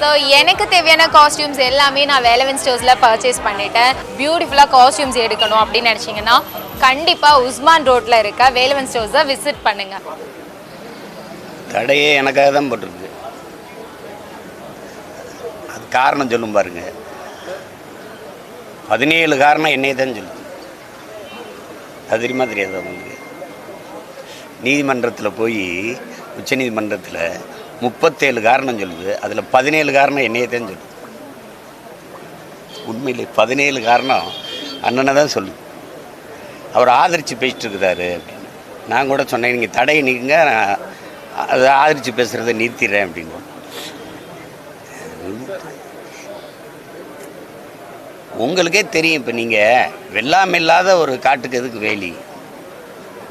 So எனக்கு தேவையான costumes எல்லாமே நான் வேலவன் ஸ்டோர்ஸில் பர்ச்சேஸ் பண்ணிட்டேன். பியூட்டிஃபுல்லாக காஸ்டியூம்ஸ் எடுக்கணும் அப்படின்னு நினச்சிங்கன்னா கண்டிப்பாக உஸ்மான் ரோட்டில் இருக்க வேலவன் ஸ்டோர்ஸை விசிட் பண்ணுங்கள் கடையே எனக்காக தான் போட்டிருக்கு. அது காரணம் சொல்லும் பாருங்க. பதினேழு காரணம் என்னைய தான் சொல்லுது. அது தெரியுமா தெரியாது உங்களுக்கு? நீதிமன்றத்தில் போய் உச்சநீதிமன்றத்தில் முப்பத்தேழு காரணம் சொல்லுது. அதில் பதினேழு காரணம் என்னையே தான் சொல்லுது. உண்மையிலே பதினேழு காரணம் அண்ணனை தான் சொல்லுது. அவர் ஆதரித்து பேசிட்டு இருக்கிறாரு அப்படின்னு. நான் கூட சொன்னேன் நீங்கள் தடையை நீங்க நான் அதை ஆதரித்து பேசுகிறத நிறுத்திடுறேன் அப்படின்னு உங்களுக்கே தெரியும் இப்போ நீங்கள் வெள்ளாமை இல்லாத ஒரு காட்டுக்கு எதுக்கு வேலி?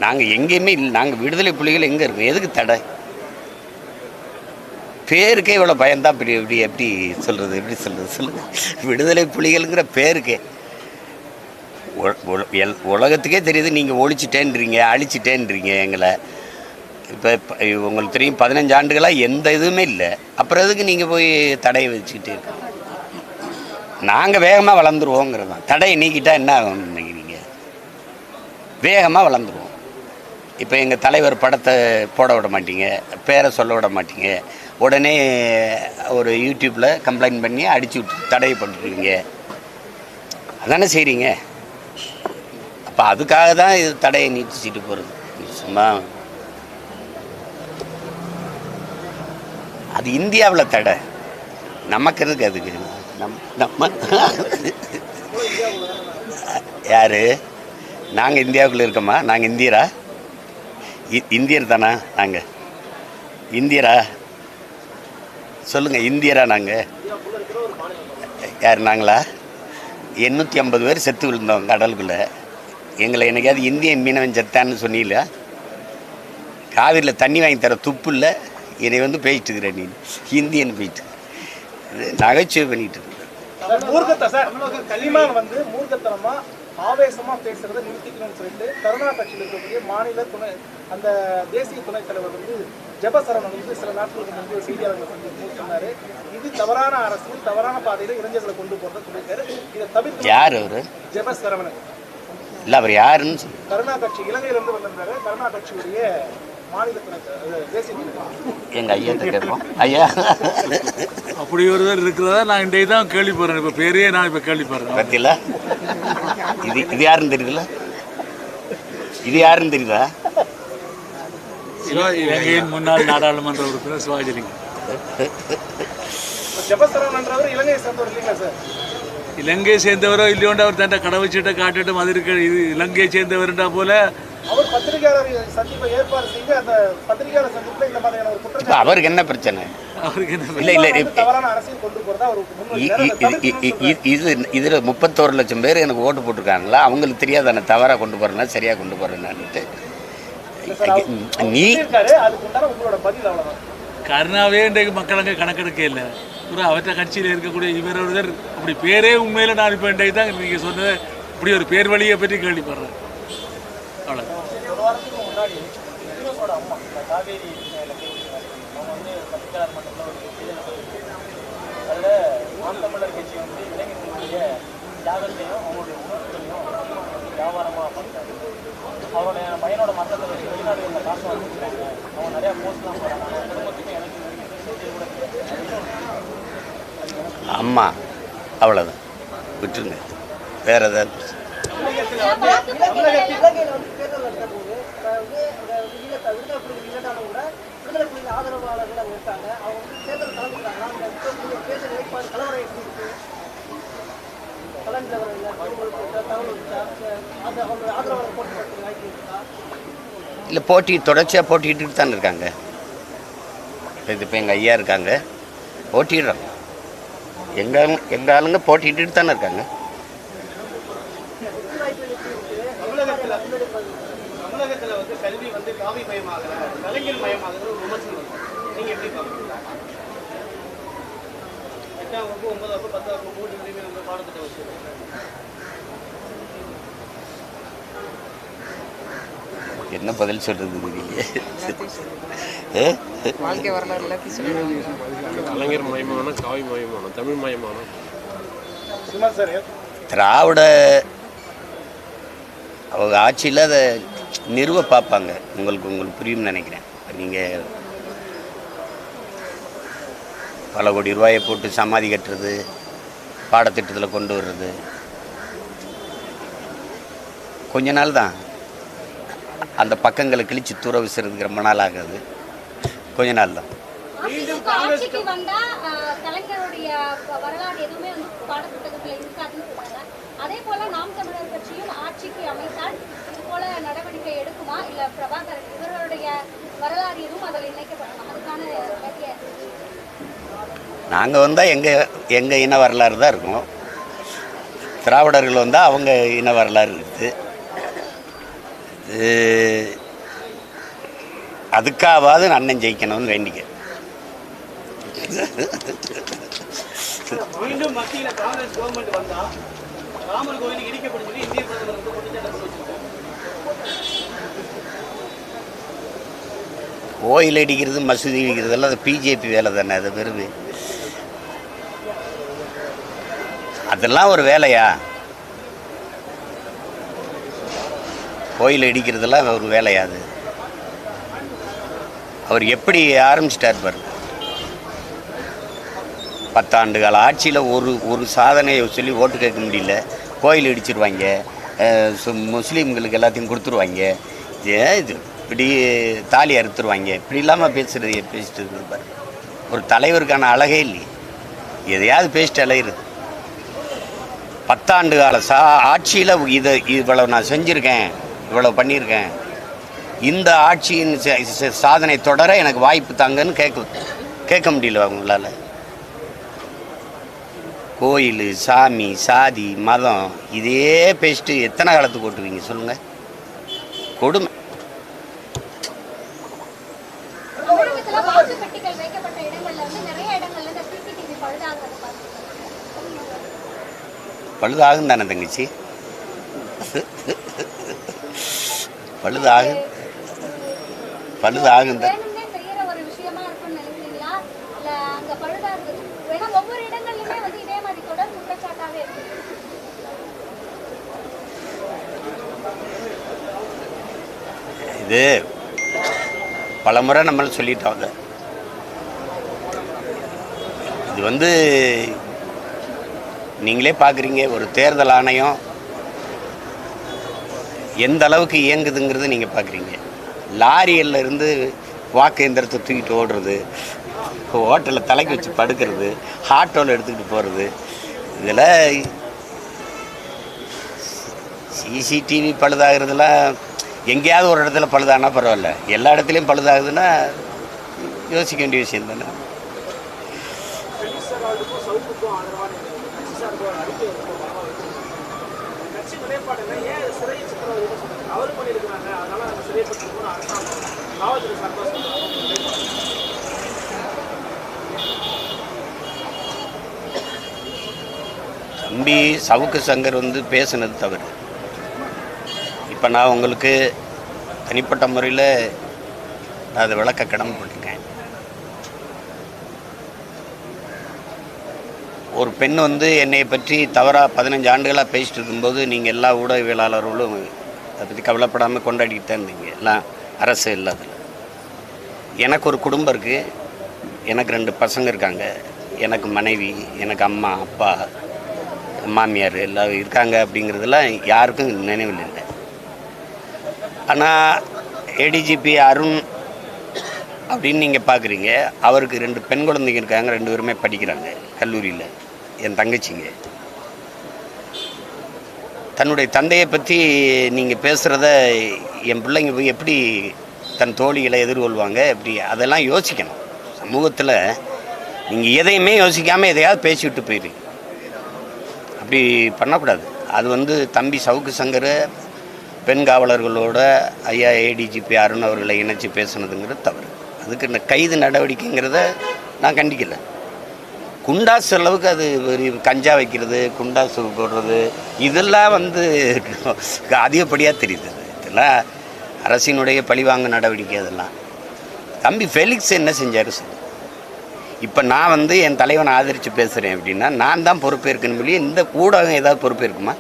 நாங்கள் எங்கேயுமே இல்லை நாங்கள் விடுதலை புலிகள் எங்கே இருக்கோம்? எதுக்கு தடை? பேருக்கே இவ்வளோ பயந்தான் இப்படி எப்படி எப்படி சொல்கிறது எப்படி சொல்கிறது சொல்லுங்கள் விடுதலை புலிகள்ங்கிற பேருக்கே. எல்- உலகத்துக்கே தெரியுது நீங்கள் ஒழிச்சிட்டேன்றீங்க அழிச்சிட்டேன்றீங்க எங்களை. இப்போ உங்களுக்கு தெரியும் பதினஞ்சு ஆண்டுகளாக எந்த இதுவுமே இல்லை. அப்புறம் எதுக்கு நீங்கள் போய் தடையை வச்சுக்கிட்டு இருக்கீங்க நாங்கள் வேகமாக வளர்ந்துருவோங்கிறது தான் தடையை நீக்கிட்டால் என்ன ஆகும்னு நினைக்கிறீங்க? வேகமாக வளர்ந்துருவோம். இப்போ எங்கள் தலைவர் படத்தை போட விட மாட்டீங்க பேரை சொல்ல விட மாட்டீங்க. உடனே ஒரு யூடியூப்பில் கம்ப்ளைண்ட் பண்ணி அடிச்சு விட்டு தடை பண்ணிருவீங்க அதானே செய்கிறீங்க அப்போ அதுக்காக தான் இது தடையை நீட்டிச்சிட்டு போகிறது சும்மா அது இந்தியாவில் தடை. நமக்கு இருக்கு அதுக்கு? நம் நம்ம யார்? நாங்கள் இந்தியாவுக்குள்ளே இருக்கோமா? நாங்கள் இந்தியரா? இ- இந்தியர் தானா நாங்கள் இந்தியரா? சொல்லுங்கள் இந்தியரா நாங்கள் யார் நாங்களா? எண்ணூற்றி ஐம்பது பேர் செத்து விழுந்தோம் கடலுக்குள்ளே. எங்களை என்னைக்காவது இந்தியன் மீனவன் செத்தான்னு சொன்னீங்களா காவிரியில் தண்ணி வாங்கி தர துப்பு இல்லை என்னை வந்து பேசிட்டு இருக்கிற நீ ஹிந்தின்னு போயிட்டு. நகைச்சுவை பண்ணிட்டு இருக்க. மூர்க்கத்தை சார்? கலிமான் வந்து ஆவேசமா பேசுறதை நிறுத்திக்கணும்னு சொல்லிட்டு கருணா கட்சியில் இருக்கக்கூடிய மாநில துணை அந்த தேசிய துணைத் தலைவர் வந்து ஜெபசரவணன் வந்து சில நாட்களுக்கு முன்பு செய்தியாளர்களை சந்தித்து சொன்னாரு. இது தவறான அரசியல் தவறான பாதையில இளைஞர்களை கொண்டு போறதை சொல்லியிருக்காரு. இதை தவிர்த்து யார் அவர்? ஜெபசரவணன் இல்லை அவர் யாருன்னு. கருணா கட்சி இலங்கையில இருந்து வந்திருந்தாரு. கருணா கட்சியுடைய எங்கள் ஐயாட்ட கேட்போம். ஐயா. அப்படி ஒருவர் இருக்கிறதா நான் இன்றைக்கு தான் கேள்விப்படுறேன். இப்போ பேரையே நான் இப்போ கேள்விப்படுறேன். பத்தியில இது இது யாருன்னு தெரியுதுல்ல? இது யாருன்னு தெரியுதா? இலங்கையின் முன்னாள் நாடாளுமன்ற உறுப்பினர் சிவாஜிலிங்கம் ஜெபசரவணன்றவர் இலங்கையை சேர்ந்தவர் இல்லைங்களா சார்? இலங்கையை சேர்ந்தவரோ இல்லையோண்டு அவர் தன்னை கடை வச்சுட்டு காட்டுட்டு அது இருக்க இது இலங்கையை சேர்ந்தவர்ன்றா போல. அந்த அவருக்கு என்ன பிரச்சனை? இல்லை இல்லை இது- இதில் முப்பத்தோரு லட்சம் பேர் எனக்கு ஓட்டு போட்டிருக்காங்களா? அவங்களுக்கு தெரியாத நான் தவறாக கொண்டு போகிறேன்னா சரியாக கொண்டு போகிறேன்னான்ட்டு நீ கருணாவே இன்றைக்கு மக்கள் அங்கே கணக்கெடுக்க இல்லை. ஒரு அவற்ற கட்சியில் இருக்கக்கூடிய இவர் ஒருவர் அப்படி பேரே உண்மையில் நான் இப்போ இன்றைக்கு தான் நீங்கள் சொன்னது. இப்படி ஒரு பேர் வழியை பற்றி கேள்விப்படுறேன். அவ்வளோ முன்னாடி அதில் நாம் தமிழர் கட்சி வந்து இளைஞர்களுடைய தியாகத்தையும் அவங்களுடைய உணர்வுகளையும் வியாபாரமாக பண்ணுறாங்க அவருடைய பையனோட மரணத்தை வச்சு வெளிநாடுகளில் காசு வாங்கிக்கிறாங்க அவங்க நிறையா போஸ்ட்லாம் போகிறாங்க அவங்க குடும்பத்துக்கு எனக்கு செய்தி கூட தெரியாது. அம்மா அவ்வளோதான் விட்டுருங்க வேற ஏதாவது பிரச்சனை? இலங்கையில் வந்து தேர்தல் நடத்த போது வந்து ஈழத்தை விடுதலை புலிகள் இல்லைனாலும் கூட விடுதலை புலிகள் ஆதரவாளர்கள் அங்கே இருக்காங்க அவங்க வந்து தேர்தல் கலந்துக்கிறாங்க அந்த இருக்கக்கூடிய தேர்தல் நிலைப்பாடு கலவரம் எப்படி இருக்கு கலந்து உங்களுக்கு தகவல் இருக்கா அது அவங்க அம்மா. அவ்வளோதான் விட்டுருங்க. வேற ஏதாவது இல்லை போட்டி தொடர்ச்சியாக போட்டிக்கிட்டு தானே இருக்காங்க. இது இப்போ எங்கள் ஐயா இருக்காங்க. போட்டிடுறாங்க எங்கள் எங்கள் ஆளுங்க போட்டிட்டு தானே இருக்காங்க. தமிழகத்தில் வந்து கல்வி வந்து காவி விமர்சனம் எப்படி எட்டாம் வகுப்பு ஒன்பதாம் வகுப்பு பத்தாம் வகுப்பு மூணு வரையுமே வந்து பாடத்திட்டம் வச்சு என்ன பதில் சொல்கிறது? வாழ்க்கை வரலாறு கலைஞர் மயமானம் காவி மயமானம் தமிழ் மயமானம் திராவிட அவங்க ஆட்சியில் அதை நிறுவ பார்ப்பாங்க. உங்களுக்கு உங்களுக்கு புரியும்னு நினைக்கிறேன். நீங்கள் பல கோடி ரூபாயை போட்டு சமாதி கட்டுறது பாடத்திட்டத்தில் கொண்டு வர்றது. கொஞ்ச நாள் தான் அந்த பக்கங்களை கிழிச்சு தூர விசுறதுக்கு ரொம்ப நாள் ஆகாது. கொஞ்ச நாள் தான். நாங்கள் வந்தால் எங்கள் எங்கள் இன வரலாறு தான் இருக்கும். திராவிடர்கள் வந்தால் அவங்க இன வரலாறு இருக்குது. அதுக்காவது அண்ணன் ஜெயிக்கணும்னு வேண்டிக்க. கோயில் அடிக்கிறது மசூதி இடிக்கிறதெல்லாம் அது பிஜேபி வேலை தானே அது பெருமை அதெல்லாம் ஒரு வேலையா? கோயில் இடிக்கிறதெல்லாம் ஒரு வேலையாது. அவர் எப்படி ஆரம்பிச்சிட்டார் பாரு பத்தாண்டு கால ஆட்சியில் ஒரு ஒரு சாதனையை சொல்லி ஓட்டு கேட்க முடியல. கோயில் இடிச்சிருவாங்க. முஸ்லீம்களுக்கு எல்லாத்தையும் கொடுத்துருவாங்க. ஏன் இது இப்படி தாலி அறுத்துருவாங்க. இப்படி இல்லாமல் பேசுகிறது பேசிட்டு இருப்பார் பாரு ஒரு தலைவருக்கான அழகே இல்லையே. எதையாவது பேசிட்டு அலையிறது. பத்தாண்டு கால சா ஆட்சியில் இதை இவ்வளவு நான் செஞ்சுருக்கேன். இவ்வளவு பண்ணியிருக்கேன். இந்த ஆட்சியின் சாதனை தொடர எனக்கு வாய்ப்பு தாங்கன்னு கேட்க கேட்க முடியல அவங்களால கோயில் சாமி சாதி மதம் இதே பேசிட்டு எத்தனை காலத்துக்கு ஓட்டுவீங்க சொல்லுங்க. கொடுமை. தமிழகத்துல வாக்கு பெட்டிகள் பழுதாகும் பழுதாகும் தான் இதே இது பலமுறை நம்மள சொல்லிட்டோம் அதை. இது வந்து நீங்களே பார்க்குறீங்க ஒரு தேர்தல் ஆணையம் எந்த அளவுக்கு இயங்குதுங்கிறத நீங்கள் பார்க்குறீங்க லாரியில் இருந்து வாக்கு எந்திரத்தை தூக்கிட்டு ஓடுறது ஹோட்டலில் தலைக்கு வச்சு படுக்கிறது ஆட்டோவில் எடுத்துக்கிட்டு போகிறது இதில் சிசிடிவி பழுதாகிறதுலாம் எங்கேயாவது ஒரு இடத்துல பழுதானா பரவாயில்ல. எல்லா இடத்துலையும் பழுதாகுதுன்னா யோசிக்க வேண்டிய விஷயம் தானே. தம்பி சவுக்கு சங்கர் வந்து பேசுனது தவறு. இப்போ நான் உங்களுக்கு தனிப்பட்ட முறையில் நான் அதை விளக்க கடமைப்பட்டிருக்கேன் ஒரு பெண் வந்து என்னை பற்றி தவறாக பதினஞ்சு ஆண்டுகளாக பேசிட்டு இருக்கும்போது நீங்கள் எல்லா ஊடகவியலாளர்களும் அதை பற்றி கவலைப்படாமல் கொண்டாடிட்டு தான் இருந்தீங்க. எல்லாம் அரசு இல்லாதில் எனக்கு ஒரு குடும்பம் இருக்குது எனக்கு ரெண்டு பசங்க இருக்காங்க. எனக்கு மனைவி எனக்கு அம்மா அப்பா மாமியார் எல்லாம் இருக்காங்க அப்படிங்கிறதுலாம் யாருக்கும் நினைவில் இல்லை. ஆனால் ஏடிஜிபி அருண் அப்படின்னு நீங்கள் பார்க்குறீங்க அவருக்கு ரெண்டு பெண் குழந்தைங்க இருக்காங்க. ரெண்டு பேருமே படிக்கிறாங்க கல்லூரியில். என் தங்கச்சிங்க. தன்னுடைய தந்தையை பற்றி நீங்கள் பேசுகிறத என் பிள்ளைங்க போய் எப்படி தன் தோழிகளை எதிர்கொள்வாங்க எப்படி அதெல்லாம் யோசிக்கணும். சமூகத்தில் நீங்கள் எதையுமே யோசிக்காமல் எதையாவது பேசிவிட்டு போயிடுங்க அப்படி பண்ணக்கூடாது. அது வந்து தம்பி சவுக்கு சங்கர் பெண் காவலர்களோட ஐயா ஏடிஜிபி அருண் அவர்களை இணைச்சி பேசுனதுங்கிறது தவறு. அதுக்கு இந்த கைது நடவடிக்கைங்கிறத நான் கண்டிக்கலை. குண்டாசு அளவுக்கு அது கஞ்சா வைக்கிறது குண்டாசு போடுறது இதெல்லாம் வந்து அதிகப்படியாக தெரியுது. இதெல்லாம் அரசினுடைய பழிவாங்க நடவடிக்கை அதெல்லாம். தம்பி ஃபெலிக்ஸ் என்ன செஞ்சார் சொல்லு. இப்போ நான் வந்து என் தலைவனை ஆதரித்து பேசுகிறேன் அப்படின்னா நான் தான் பொறுப்பேற்கணும் சொல்லி இந்த ஊடகம் ஏதாவது பொறுப்பேற்குமா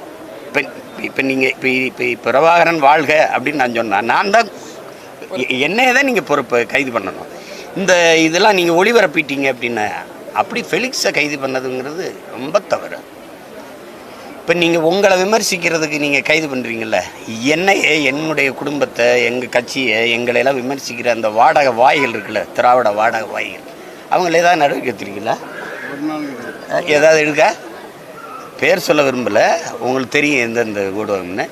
இப்போ இப்போ நீங்கள் இப்போ இப்போ பிரபாகரன் வாழ்க அப்படின்னு நான் சொன்னேன் நான் தான் என்னையே தான் நீங்கள் பொறுப்பை கைது பண்ணணும். இந்த இதெல்லாம் நீங்கள் ஒளிபரப்பிட்டீங்க அப்படின்னா அப்படி ஃபெலிக்ஸை கைது பண்ணதுங்கிறது ரொம்ப தவறு. இப்போ நீங்கள் உங்களை விமர்சிக்கிறதுக்கு நீங்கள் கைது பண்ணுறீங்கல்ல என்னையே என்னுடைய குடும்பத்தை எங்கள் கட்சியை எங்களை எல்லாம் விமர்சிக்கிற அந்த வாடகை வாய்கள் இருக்குல்ல திராவிட வாடகை வாய்கள் அவங்கள ஏதாவது நடவடிக்கை ஏதாவது எடுக்க பேர் சொல்ல விரும்பலை உங்களுக்கு தெரியும் எந்தெந்த ஊடகம்னு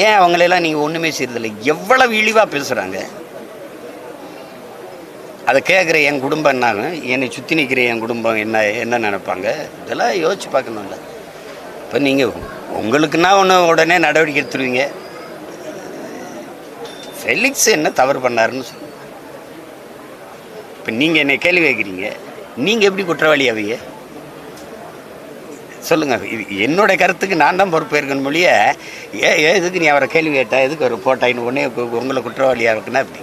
ஏன் அவங்களெல்லாம் நீங்கள் ஒன்றுமே செய்யறதில்ல எவ்வளவு இழிவாக பேசுகிறாங்க அதை கேட்குற என் குடும்பம் என்னாங்க என்னை சுற்றி நிற்கிற என் குடும்பம் என்ன என்ன நினைப்பாங்க? இதெல்லாம் யோசிச்சு பார்க்கணும்ல. இப்போ நீங்கள் உங்களுக்குன்னா ஒன்று உடனே நடவடிக்கை எடுத்துருவீங்க. ஃபெலிக்ஸ் என்ன தவறு பண்ணாருன்னு சொல்லு இப்போ நீங்கள் என்னை கேள்வி கேட்குறீங்க நீங்கள் எப்படி குற்றவாளி ஆவீங்க சொல்லுங்கள் இது என்னோட கருத்துக்கு நான் தான் பொறுப்பேற்கணும் மொழிய ஏ ஏ எதுக்கு நீ அவரை கேள்வி கேட்டால் எதுக்கு அவர் போட்டாயின்னு உடனே உங்களை குற்றவாளியாக இருக்குன்னா அப்படி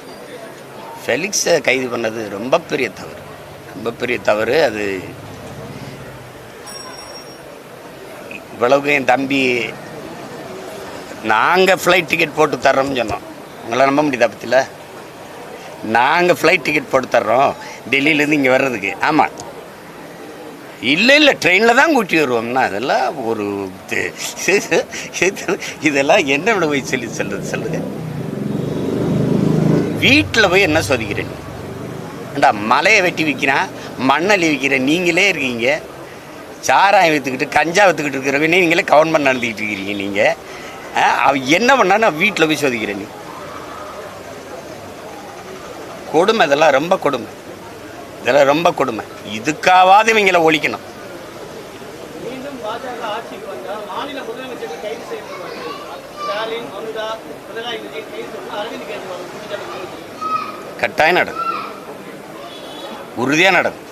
ஃபெலிக்ஸை கைது பண்ணது ரொம்ப பெரிய தவறு. ரொம்ப பெரிய தவறு. அது இவ்வளவுக்கு என் தம்பி நாங்கள் ஃப்ளைட் டிக்கெட் போட்டு தர்றோம்னு சொன்னோம். உங்களை நம்ப முடியுதா பற்றில நாங்கள் ஃப்ளைட் டிக்கெட் போட்டு தர்றோம். டெல்லியிலேருந்து இங்கே வர்றதுக்கு. ஆமாம் இல்லை இல்லை ட்ரெயினில் தான் கூட்டி வருவோம்னா அதெல்லாம் ஒரு இதெல்லாம் என்ன இதெல்லாம் போய் சொல்லி சொல்கிறது சொல்லுங்கள் வீட்டில் போய் என்ன சோதிக்கிறேன் ஏண்டா மலையை வெட்டி விற்கிறான் மண்ணள்ளி விற்கிற நீங்களே இருக்கீங்க. சாராயம் விற்றுக்கிட்டு கஞ்சா விற்றுக்கிட்டு இருக்கிறவங்க நீங்களே கவர்மெண்ட் நடந்துக்கிட்டு இருக்கிறீங்க நீங்கள் அவன் என்ன பண்ணா நான் வீட்டில் போய் சோதிக்கிறேன் நீ? கொடுமை இதெல்லாம் ரொம்ப கொடுமை. இதெல்லாம் ரொம்ப கொடுமை. இதுக்காவது இவங்களை ஒழிக்கணும். மீண்டும் பாஜக ஆட்சிக்கு வந்தால் மாநில முதலமைச்சர்கள் கைது செய்யப்படுவார்கள். ஸ்டாலின் கட்டாயம் நடக்கும் உறுதியாக நடக்கும்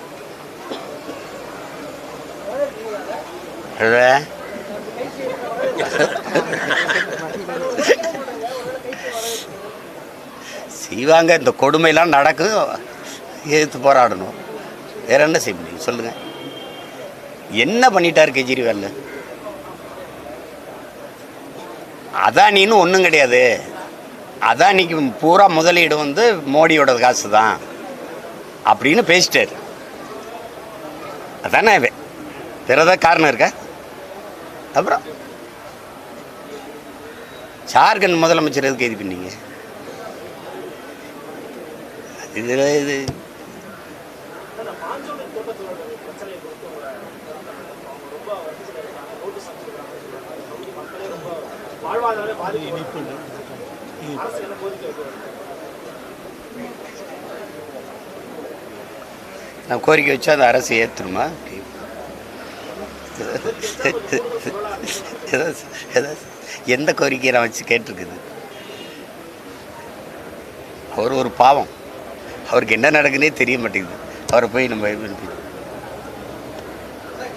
செய்வாங்க இந்த கொடுமையெல்லாம் நடக்கும் எதிர்த்து போராடணும் வேற என்ன செய்ய முடியும் சொல்லுங்க என்ன பண்ணிட்டார் கெஜ்ரிவால் அதானின்னு ஒன்றும் கிடையாது. அதானிக்கு பூரா முதலீடு வந்து மோடியோட காசு தான் அப்படின்னு பேசிட்டார். அதானே வே- வேற ஏதாவது காரணம் இருக்கா? அப்புறம்? ஜார்க்கண்ட் முதலமைச்சர் எதுக்கு இது பண்ணீங்க? இது இது வாழ்வாதார பாதிப்பு அரசு என்ன கோரிக்கை நான் கோரிக்கை வச்சா அந்த அரசு ஏற்றுமா எந்த கோரிக்கையை நான் வச்சு கேட்டிருக்குது? அவர் ஒரு பாவம். அவருக்கு என்ன நடக்குன்னே தெரிய மாட்டேங்குது. அவரை போய் நம்ம இது பண்ணி-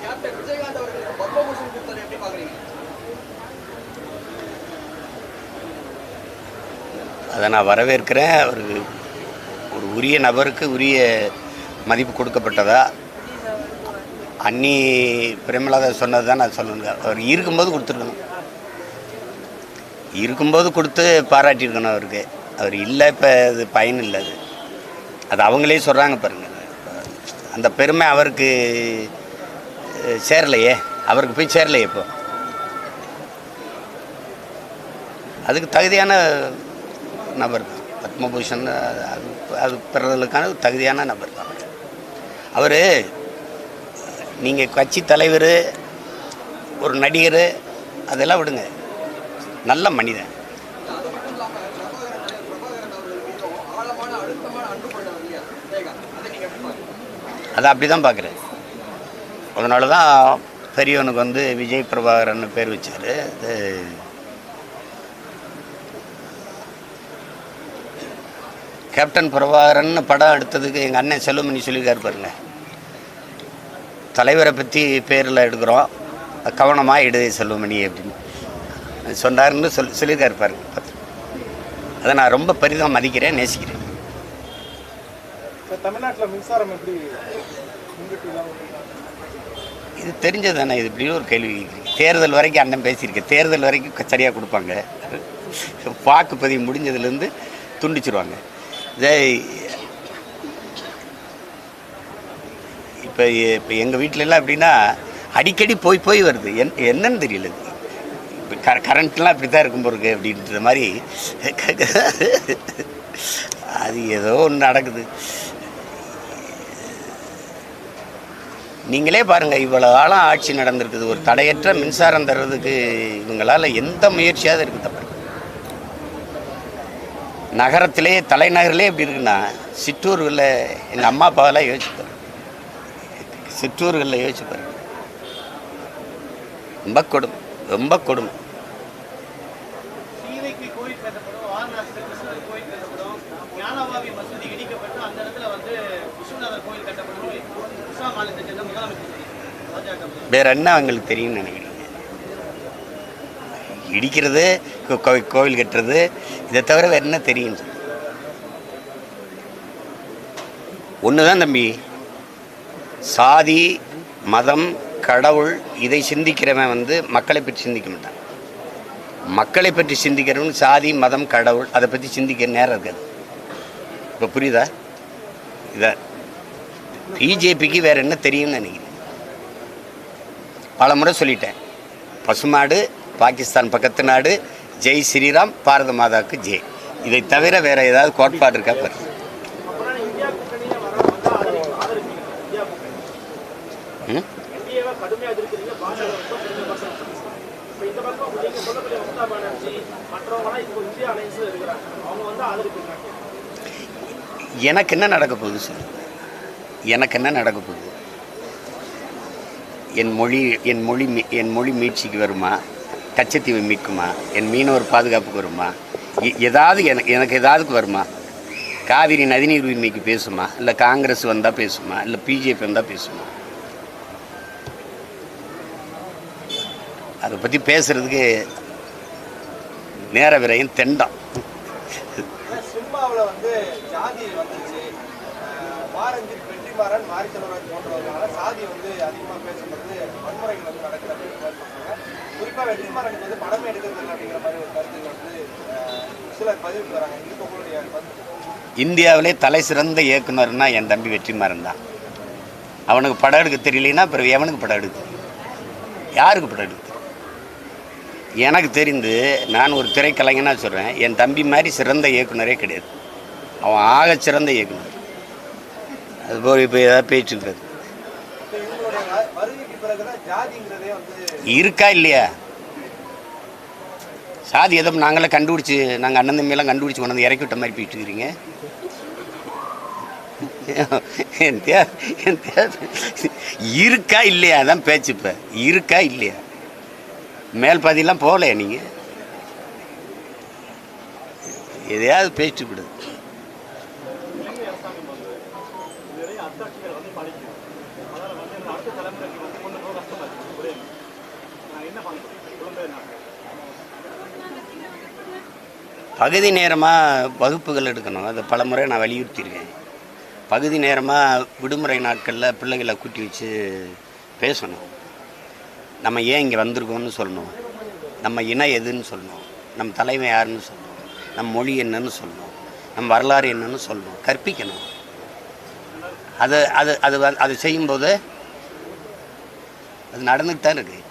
கேப்டன் விஜயகாந்த் அவர்களுக்கு பத்மபூஷன் கொடுத்தது எப்படி பாக்குறீங்க அதை நான் வரவேற்கிறேன். அவருக்கு ஒரு உரிய நபருக்கு உரிய மதிப்பு கொடுக்கப்பட்டதா? அன்னி பிரேமலாதா சொன்னது தான் நான் சொல்லணுங்க. அவர் இருக்கும்போது கொடுத்துருக்கணும். இருக்கும்போது கொடுத்து பாராட்டியிருக்கணும் அவருக்கு. அவர் இல்லை இப்போ அது பயன் இல்லை அது. அது அவங்களே சொல்கிறாங்க பாருங்கள் அந்த பெருமை அவருக்கு சேரலையே. அவருக்கு போய் சேரலையே இப்போ. அதுக்கு தகுதியான நபர் தான். பத்மபூஷன் அது அது பெறுறதுக்கான தகுதியான நபர் தான் அவர். நீங்கள் கட்சி தலைவர் ஒரு நடிகர் அதெல்லாம் விடுங்க. நல்ல மனிதன். அதை அப்படி தான் பார்க்குறேன் அதனால தான் பெரியவனுக்கு வந்து விஜய் பிரபாகரன் பேர் வச்சார். அது கேப்டன் பிரபாகரன் படம் எடுத்ததுக்கு எங்கள் அண்ணன் செல்வமணி சொல்லியிருக்காரு பாருங்க. தலைவரை பற்றி பேரில் எடுக்கிறோம். கவனமாக எடு செல்வமணி அப்படின்னு. சொன்னாருன்னு சொல் சொல்லியிருக்காரு பாருங்க. பார்த்து அதை நான் ரொம்ப பெரிதாக மதிக்கிறேன் நேசிக்கிறேன். இது தெரிஞ்சது தானே இது இப்படி ஒரு கேள்வி. தேர்தல் வரைக்கும் அண்ணன் பேசியிருக்கேன் தேர்தல் வரைக்கும் சரியாக கொடுப்பாங்க. வாக்குப்பதிவு முடிஞ்சதுலேருந்து துண்டிச்சிருவாங்க. இதே இப்போ இப்போ எங்கள் வீட்டிலலாம் எப்படின்னா அடிக்கடி போய் போய் வருது. என் என்னன்னு தெரியல. இது. இப்போ க கரண்ட்லாம் இப்படி தான் இருக்கும் போருக்கு அப்படின்ற மாதிரி. அது ஏதோ ஒன்று நடக்குது. நீங்களே பாருங்கள் இவ்வளோ காலம் ஆட்சி நடந்திருக்குது. ஒரு தடையற்ற மின்சாரம் தர்றதுக்கு இவங்களால் எந்த முயற்சியாவது இருக்குது தப்பு நகரத்திலே தலைநகரிலே எப்படி இருக்குன்னா சிற்றூர்களில் எங்கள் அம்மா அப்பாவெல்லாம் யோசிச்சு பாருங்க சிற்றூர்களில் யோசிச்சு பாருங்க ரொம்ப கொடுமை ரொம்ப கொடுமை. வேற என்ன அவங்களுக்கு தெரியும்னு நினைக்கிறீங்க? இடிக்கிறது கோவில் கட்டுறது. இதை தவிர வேறு என்ன தெரியும்? ஒன்று தான் தம்பி. சாதி மதம் கடவுள் இதை சிந்திக்கிறவன் வந்து மக்களை பற்றி சிந்திக்க மாட்டான். மக்களை பற்றி சிந்திக்கிறவன் சாதி மதம் கடவுள் அதை பற்றி சிந்திக்க நேரம் இருக்காது. இப்போ புரியுதா? இதான் பிஜேபிக்கு வேற என்ன தெரியும்னு நினைக்கிறேன் பல முறை சொல்லிட்டேன். பசுமாடு பாகிஸ்தான் பக்கத்து நாடு ஜெய் ஸ்ரீராம் பாரத மாதாவுக்கு ஜெய். இதை தவிர வேறு ஏதாவது கோட்பாடு இருக்கா பாரு? எனக்கு என்ன நடக்க போகுது சார்? எனக்கு என்ன நடக்க போகுது? என் மொழி என் மொழி என் மொழி மீட்சிக்கு வருமா? கச்சத்தீவை மீட்குமா? என் மீனவர் பாதுகாப்புக்கு வருமா? எ- ஏதாவது எனக்கு எனக்கு ஏதாவதுக்கு வருமா? காவிரி நதிநீர் உரிமைக்கு பேசுமா? இல்லை காங்கிரஸ் வந்தால் பேசுமா? இல்லை பிஜேபி வந்தால் பேசுமா? அதை பற்றி பேசுறதுக்கு நேர விரையும் தெண்டம். சினிமாவில் வந்து ஜாதி வந்துச்சு வெற்றிமாறன் சாதி வந்து அதிகமாக பேசப்படுது வன்முறைகள் வந்து நடக்குது அப்படின்னு மாதிரி சொல்றாங்க குறிப்பாக வெற்றிமாறனுக்கு வந்து படமே எடுக்கிறது அப்படிங்கிற மாதிரி ஒரு கருத்துக்கள் வந்து சிலர் பதிவிட்டு வராங்க. உங்களுடைய இந்தியாவிலே தலை சிறந்த இயக்குனர்னா என் தம்பி வெற்றிமாறன் தான். அவனுக்கு படம் எடுக்க தெரியலனா அப்புறம் எவனுக்கு படம் எடுக்க? யாருக்கு படம் எடுக்க? எனக்கு தெரிந்து நான் ஒரு திரைக்கலைஞனா சொல்கிறேன் என் தம்பி மாதிரி சிறந்த இயக்குனரே கிடையாது. அவன் ஆக சிறந்த இயக்குனர். அதுபோல் இப்போ ஏதாவது பேச்சு இருக்காது. இருக்கா இல்லையா? சாதி எதோ நாங்களே கண்டுபிடிச்சி நாங்கள் அண்ணன் தம்பியெல்லாம் கண்டுபிடிச்சி கொண்டு வந்து இறக்கி விட்ட மாதிரி போயிட்டு இருக்கிறீங்க. என் தே என் தே இருக்கா இல்லையா? அதான் பேச்சு இப்போ. இருக்கா இல்லையா? மேல் பாதியெல்லாம் போகலையா நீங்கள் எதையாவது பேசிட்டு விடுது பகுதி நேரமாக வகுப்புகள் எடுக்கணும். அதை பல முறை நான் வலியுறுத்தியிருக்கேன். பகுதி நேரமாக விடுமுறை நாட்களில் பிள்ளைகளை கூட்டி வச்சு பேசணும். நம்ம ஏன் இங்கே வந்திருக்கோம்னு சொல்லணும். நம்ம இனம் எதுன்னு சொல்லணும். நம்ம தலைமை யாருன்னு சொல்லணும். நம்ம மொழி என்னன்னு சொல்லணும். நம்ம வரலாறு என்னன்னு சொல்லணும். கற்பிக்கணும். அது அது அது அது செய்யும்போது அது நடந்துட்டு தான் இருக்குது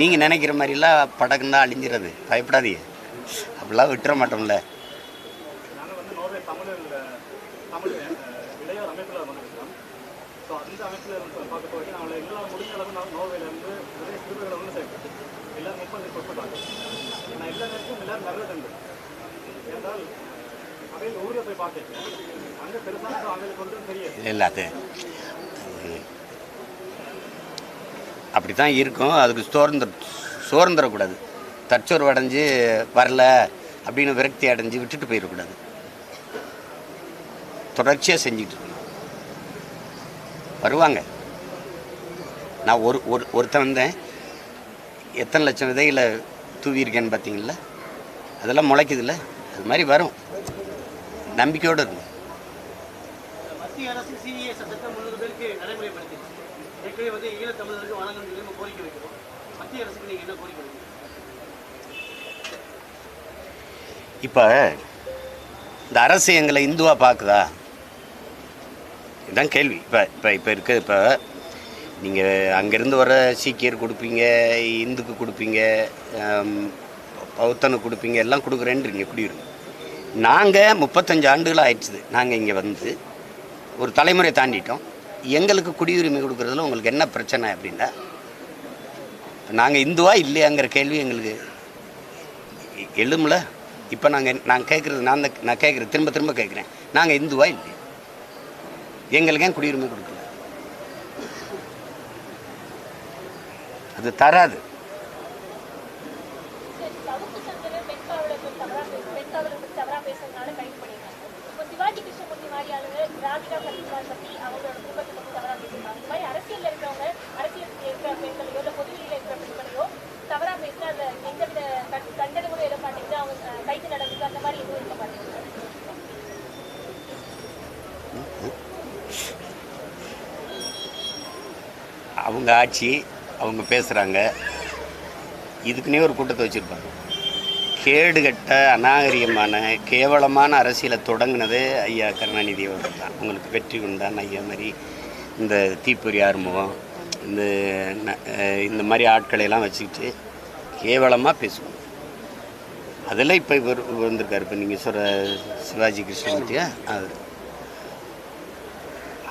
நீங்கள் நினைக்கிற மாதிரிலாம் படக்குன்னா அழிஞ்சிறது பயப்படாதீங்க. அப்படிலாம் விட்டுற மாட்டோம்ல. இல்லை அது அப்படி தான் இருக்கும். அதுக்கு சோர்ந்து சோர்ந்துடக்கூடாது தற்சோர்வு அடைஞ்சு வரல அப்படின்னு விரக்தி அடைஞ்சு விட்டுட்டு போயிடக்கூடாது. தொடர்ச்சியாக செஞ்சுட்டு இருக்கணும். வருவாங்க. நான் ஒரு ஒரு ஒருத்தன் வந்தேன். எத்தனை லட்சம் விதைகளை தூவியிருக்கேன்னு பார்த்தீங்களா அதெல்லாம் முளைக்குதுல்ல? அது மாதிரி வரும். நம்பிக்கையோடு இருக்கும் மத்திய அரசு சிஏ சட்டத்தை முன்னூறு பேருக்கு நடைமுறைப்படுத்தி ஏற்கனவே வந்து ஈழத்தமிழருக்கு வழங்கணும் சொல்லி நம்ம கோரிக்கை வைக்கிறோம் மத்திய அரசுக்கு நீங்க என்ன கோரிக்கை வைக்கிறீங்க இப்போ இந்த அரசு எங்களை இந்துவாக பார்க்குதா இதுதான் கேள்வி இப்போ இப்போ இப்போ இருக்க இப்போ நீங்கள் அங்கேருந்து வர சீக்கியர் கொடுப்பீங்க இந்துக்கு கொடுப்பீங்க பௌத்தனுக்கு கொடுப்பீங்க எல்லாம் கொடுக்குறேன்றீங்க குடியுரிமை நாங்கள் முப்பத்தஞ்சு ஆண்டுகள் ஆயிடுச்சுது நாங்கள் இங்கே வந்து ஒரு தலைமுறை தாண்டிட்டோம் எங்களுக்கு குடியுரிமை கொடுக்குறதுல உங்களுக்கு என்ன பிரச்சனை அப்படின்னா நாங்கள் இந்துவா இல்லையாங்கிற கேள்வி எங்களுக்கு எழுமலை இப்போ நாங்கள் நான் கேட்குறது நான் தான் நான் கேட்குறது திரும்ப திரும்ப கேட்குறேன் நாங்கள் இந்துவா இல்லை எங்களுக்கு ஏன் குடியுரிமை கொடுக்கல? அது தராது சவுக்கு சங்கர் பெண் காவலர்கள் தவறா பேச- பெண் காவலர்கள் தவறா பேசுறதுனால கைது பண்ணிருக்காங்க இப்போ சிவாஜி கிருஷ்ணமூர்த்தி மாதிரி ஆளுங்க ராதிகா சரத்குமார் பத்தி அவங்களோட குடும்பத்தை பத்தி தவறா பேசிருக்காங்க இந்த மாதிரி அரசியல்ல இருக்கிறவங்க அரசியல் இருக்கிற பெண்களையோ இல்ல பொதுவெளியில இருக்கிற பெண்களையோ தவறா பேசினா அதுல எந்தவித தண்- தண்டனைகளும் எழ மாட்டேங்குது அவங்க அஹ், கைது நடக்குது அந்த மாதிரி எதுவும் இருக்க மாட்டேங்குது அவங்க ஆட்சி அவங்க பேசுகிறாங்க இதுக்குன்னே ஒரு கூட்டத்தை வச்சுருப்பாங்க. கேடுகட்ட அநாகரிகமான கேவலமான அரசியலை தொடங்கினது ஐயா கருணாநிதி அவர்கள் தான். உங்களுக்கு வெற்றி உண்டான ஐயா மாதிரி இந்த தீப்பொறி ஆறுமுகம் இந்த இந்த மாதிரி ஆட்களை எல்லாம் வச்சுக்கிட்டு கேவலமாக பேசுவோம் அதெல்லாம் இப்போ இவர் வந்திருக்காரு. இப்போ நீங்கள் சொல்கிற சிவாஜி கிருஷ்ணமூர்த்தியா? அது.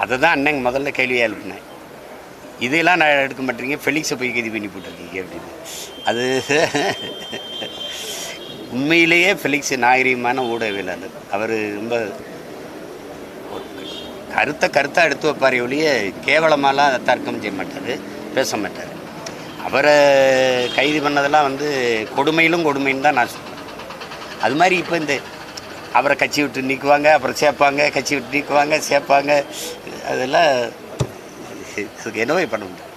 அதை தான் அண்ணன் முதல்ல கேள்வியாக எழுப்பினேன். இதையெல்லாம் நான் எடுக்க மாட்டீங்க ஃபெலிக்ஸை போய் கைது பண்ணி போட்டிருக்கீங்க அப்படின்னு அது உண்மையிலேயே ஃபெலிக்ஸ் நாகரீகமான ஊடகவியலாளர். அவர் ரொம்ப கருத்தை கருத்தாக எடுத்து வைப்பார் ஒழிய கேவலமாலாம் தர்க்கம் செய்ய மாட்டார் பேச மாட்டார். அவரை கைது பண்ணதெல்லாம் வந்து கொடுமையிலும் கொடுமைன்னு தான் நான் சொல்லுவேன் அது மாதிரி இப்போ இந்த அவரை கட்சி விட்டு நீக்குவாங்க அப்புறம் சேர்ப்பாங்க கட்சி விட்டு நீக்குவாங்க சேர்ப்பாங்க அதெல்லாம் இதுக்கு என்னவே பண்ண முடியும்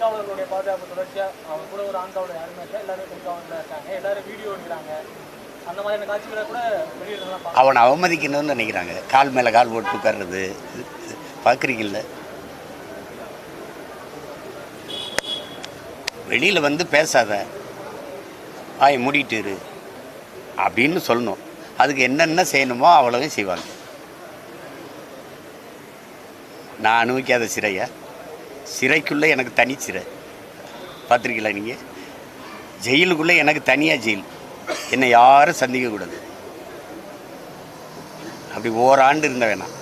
காவலர்களுடைய பாதுகாப்பு தொடர்ச்சியா அவங்க கூட ஒரு ஆண் காவலர் யாருமே இல்லை எல்லாரும் பெண் காவலர் இருக்காங்க. எல்லாரும் வீடியோ எடுக்கிறாங்க. அந்த மாதிரியான காட்சிகளை கூட வெளியிடலாம் பார்க்க அவனை அவமதிக்கணும்னு நினைக்கிறாங்க. கால் மேலே கால் போட்டு உட்கார்றது. பார்க்குறீங்கல்ல? வெளியில் வந்து பேசாத. ஆய் மூடிட்டு இரு. அப்படின்னு சொல்லணும். அதுக்கு என்னென்ன செய்யணுமோ அவ்வளவும் செய்வாங்க. நான் அனுபவிக்காத சிறையா? சிறைக்குள்ளே எனக்கு தனி சிறை. பார்த்துருக்கீங்களா நீங்கள் ஜெயிலுக்குள்ளே எனக்கு தனியாக ஜெயில். என்னை யாரும் சந்திக்கக்கூடாது அப்படி ஓராண்டு இருந்த வேணாம்.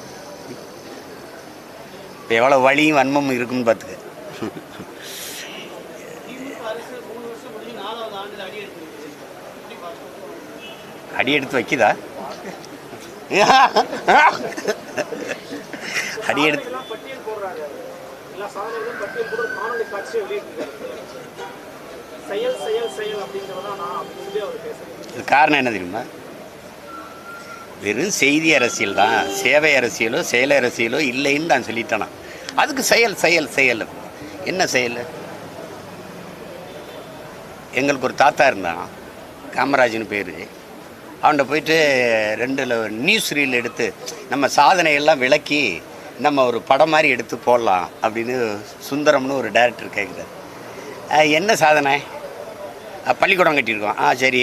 இப்போ எவ்வளோ வலியும் வன்மம் இருக்குன்னு பார்த்துக்க திமுக அரசு மூணு வருஷம் முடிஞ்சு நாலாவது ஆண்டில் அடி எடுத்துருக்கு எப்படி பார்க்கணும் அடி எடுத்து வைக்குதா அடி எடுத்து எல்லாம் பட்டியல் போடுறாங்க எல்லா சாதனைகளும் பட்டியல் போட்டு ஒரு காணொலி காட்சியை வெளியிட்டிருக்காரு செயல் செயல் செயல் அப்படிங்கிறதா நான் அடி எடுத்து வைக்குதா? அடி எடுத்து காரணம் என்ன தெரியுமா? வெறும் செய்தி அரசியல் தான். சேவை அரசியலோ செயல் அரசியலோ இல்லைன்னு நான் சொல்லிட்டேனா. அதுக்கு செயல் செயல் செயல். என்ன செயல்? எங்களுக்கு ஒரு தாத்தா இருந்தான். காமராஜன் பேர். அவன்கிட்ட போயிட்டு ரெண்டு நியூஸ் ரீல் எடுத்து நம்ம சாதனையெல்லாம் விளக்கி நம்ம ஒரு படம் மாதிரி எடுத்து போடலாம் அப்படின்னு சுந்தரம்னு ஒரு டேரக்டர் கேட்குறாரு என்ன சாதனை? பள்ளிக்கூடம் கட்டியிருக்கோம். ஆ சரி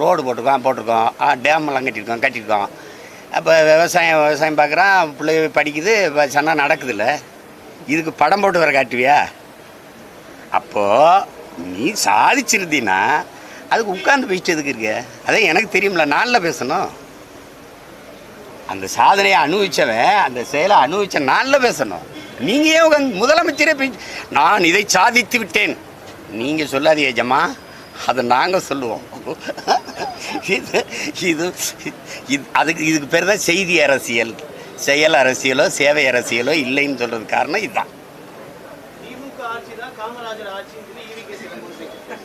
ரோடு போட்டிருக்கோம் போட்டிருக்கோம். ஆ டேமெல்லாம் கட்டியிருக்கோம் கட்டியிருக்கோம். அப்போ விவசாயம் விவசாயம் பார்க்குறான் பிள்ளை படிக்குது இப்போ சொன்னால் நடக்குதுல்ல. இதுக்கு படம் போட்டு வர காட்டுவியா? அப்போது நீ சாதிச்சிருந்தீன்னா அதுக்கு உட்காந்து பேசிட்டு எதுக்கு இருக்க? அதான் எனக்கு தெரியும்ல நாளில் பேசணும். அந்த சாதனையை அனுபவிச்சவன் அந்த செயலை அனுபவிச்ச நாளில் பேசணும். நீங்கள் ஏன் உட்காந்து முதலமைச்சரே பேசி நான் இதை சாதித்து விட்டேன். நீங்கள் சொல்லாதீங்க ஜம்மா. அதை நாங்கள் சொல்லுவோம். இது இது இது அதுக்கு இதுக்கு பேர் தான் செய்தி அரசியல். செயல் அரசியலோ சேவை அரசியலோ இல்லைன்னு சொல்கிறது காரணம் இதுதான்.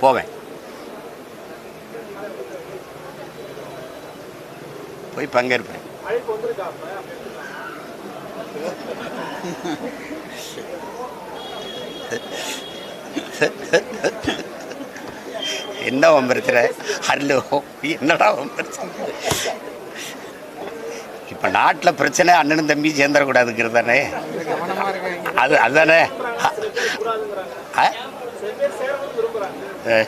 போவேன். போய் பங்கேற்பேன். என்ன வம்பருத்துற ஹலோ என்னடா வம்பருத்து இப்போ நாட்டில் பிரச்சனை அண்ணனும் தம்பி சேர்ந்துடக்கூடாதுங்கிறது தானே அது அதுதானே ஆ? ஆ.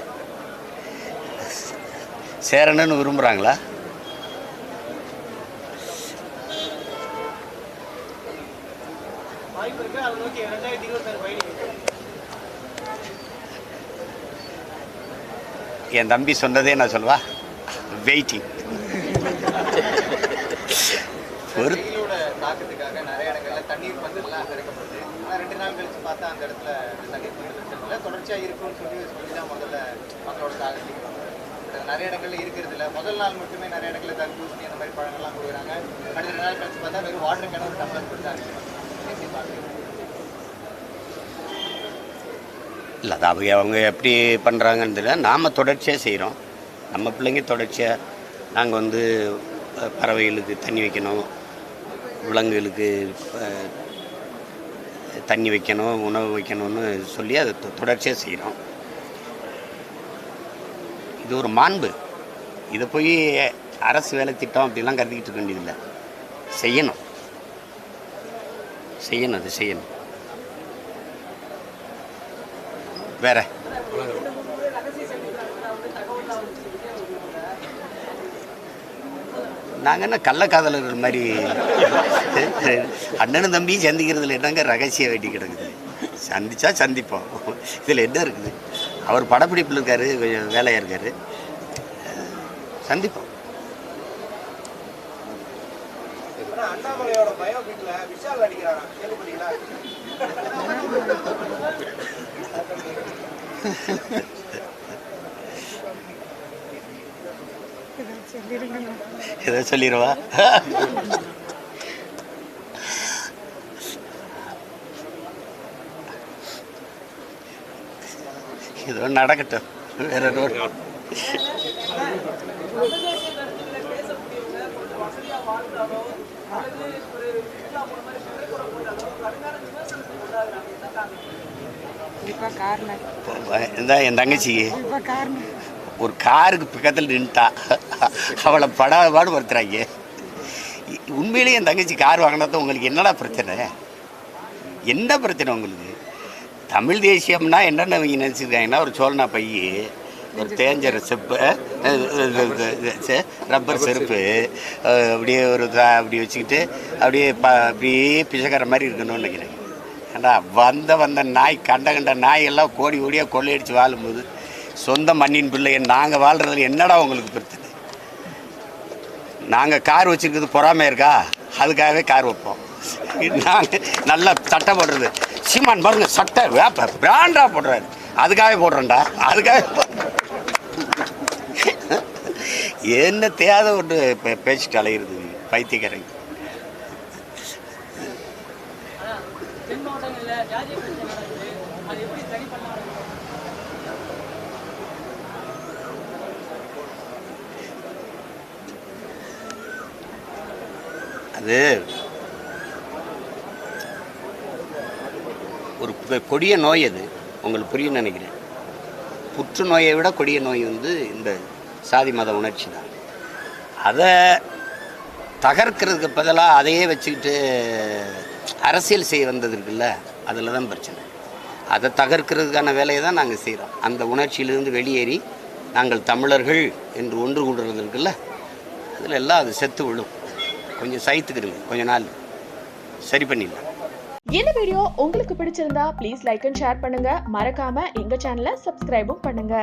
சேரணும்னு விரும்புகிறாங்களா என் தம்பி சொன்னதே நான் சொல்வா வெயிட்டிங் ஒரு தாக்கத்துக்காக நிறைய இடங்கள்ல தண்ணீர் பந்தல்லாம் திறக்கப்படுது ஆனா ரெண்டு நாள் கழிச்சு பார்த்தா அந்த இடத்துல தண்ணீர் பந்தல் இல்லை தொடர்ச்சியா இருக்கும்னு சொல்லி சொல்லி தான் முதல்ல மக்களோட தாக்கத்துக்கு நிறைய இடங்கள்ல இருக்கிறது இல்லை. முதல் நாள் மட்டுமே நிறைய இடங்கள்ல தர்பூசணி அந்த மாதிரி பழங்கள்லாம் கொடுக்குறாங்க. அடுத்த ரெண்டு நாள் கழிச்சு பார்த்தா வெறும் வாட்டர் கேன் ஒரு டம்ளர் கொடுத்தாங்க இல்லை அது அவங்க அவங்க எப்படி பண்ணுறாங்கன்னு தெரியல. நாம் தொடர்ச்சியாக செய்கிறோம் நம்ம பிள்ளைங்க தொடர்ச்சியாக நாங்கள் வந்து பறவைகளுக்கு தண்ணி வைக்கணும். விலங்குகளுக்கு தண்ணி வைக்கணும் உணவு வைக்கணும்னு சொல்லி அதை தொ- தொடர்ச்சியாக செய்கிறோம் இது ஒரு மாண்பு. இதை போய் அரசு வேலை திட்டம் அப்படிலாம் கருதிக்கிட்டு இருக்க வேண்டியதில்லை. செய்யணும். செய்யணும் அது செய்யணும். வேற? நாங்கள் என்ன கள்ளக்காதலர்கள் மாதிரி? அண்ணனும் தம்பியும் சந்திக்கிறதுல என்னங்க ரகசியம் வேட்டி கிடக்குது? சந்திச்சா சந்திப்போம். இதில் என்ன இருக்குது? அவர் படப்பிடிப்பில் இருக்காரு கொஞ்சம் வேலையாக இருக்காரு. சந்திப்போம். அண்ணாமலையோட ஏதோ சொல்லிடுவா? ஏதோ நடக்கட்டும். வேற ஒரு கண்டிப்பா காரணம்? இந்த என் தங்கச்சிக்கு ஒரு காருக்கு பக்கத்தில் நின்ட்டா அவளை படாத பாடு படுத்துறாங்க. உண்மையிலேயே என் தங்கச்சி கார் வாங்கினது உங்களுக்கு என்னடா பிரச்சனை? என்ன பிரச்சனை உங்களுக்கு? தமிழ் தேசியம்னா என்னென்ன அவங்க நினச்சிருக்காங்கன்னா ஒரு சோழனா பைய ஒரு தேஞ்ச செப்பு ரப்பர் செருப்பு அப்படியே ஒரு அப்படி வச்சுக்கிட்டு அப்படியே ப அப்படியே பிசைக்கிற மாதிரி இருக்கணும்னு நினைக்கிறேன். ஏண்டா வந்த வந்த நாய் கண்ட கண்ட நாய் எல்லாம் கோடி கோடியாக கொள்ளையடிச்சு வாழும்போது சொந்த மண்ணின் பிள்ளை நாங்கள் வாழ்கிறதுல என்னடா உங்களுக்கு பிரச்சனை? நாங்கள் கார் வச்சுருக்கிறது பொறாமை இருக்கா? அதுக்காகவே கார் வைப்போம். நாங்கள் நல்லா சட்டை போடுறது. சீமான் பாருங்க சட்டை வேப்ப பிராண்டா போடுறாரு. அதுக்காகவே போடுறேன்டா அதுக்காக என்ன தேவை ஒன்று பே- பேச்சுட்டு அலையிறது பைத்தியக்காரங்க. தென் ஜாதிய பிரச்சனை நடக்குது. அது எப்படி சரி பண்ணலாம்? அது ஒரு கொடிய நோய் அது. உங்களுக்கு புரியும் நினைக்கிறேன். புற்றுநோயை விட கொடிய நோய் வந்து இந்த சாதி மத உணர்ச்சி தான். அதை தகர்க்கிறதுக்கு பதிலாக அதையே வச்சுக்கிட்டு அரசியல் செய்ய வந்தது இருக்குல்ல அதில் தான் பிரச்சனை. அதை தகர்க்கிறதுக்கான வேலையை தான் நாங்கள் செய்கிறோம் அந்த உணர்ச்சியிலிருந்து வெளியேறி நாங்கள் தமிழர்கள் என்று ஒன்று கூடுறது இருக்குல்ல அதில் எல்லாம் அது செத்து விழும். கொஞ்சம் சைத்துக்கிடுங்க கொஞ்ச நாள். சரி பண்ணிடலாம். இந்த வீடியோ உங்களுக்கு பிடிச்சிருந்தா ப்ளீஸ் லைக் அண்ட் ஷேர் பண்ணுங்க. மறக்காம எங்க சேனலை சப்ஸ்கிரைபும் பண்ணுங்க.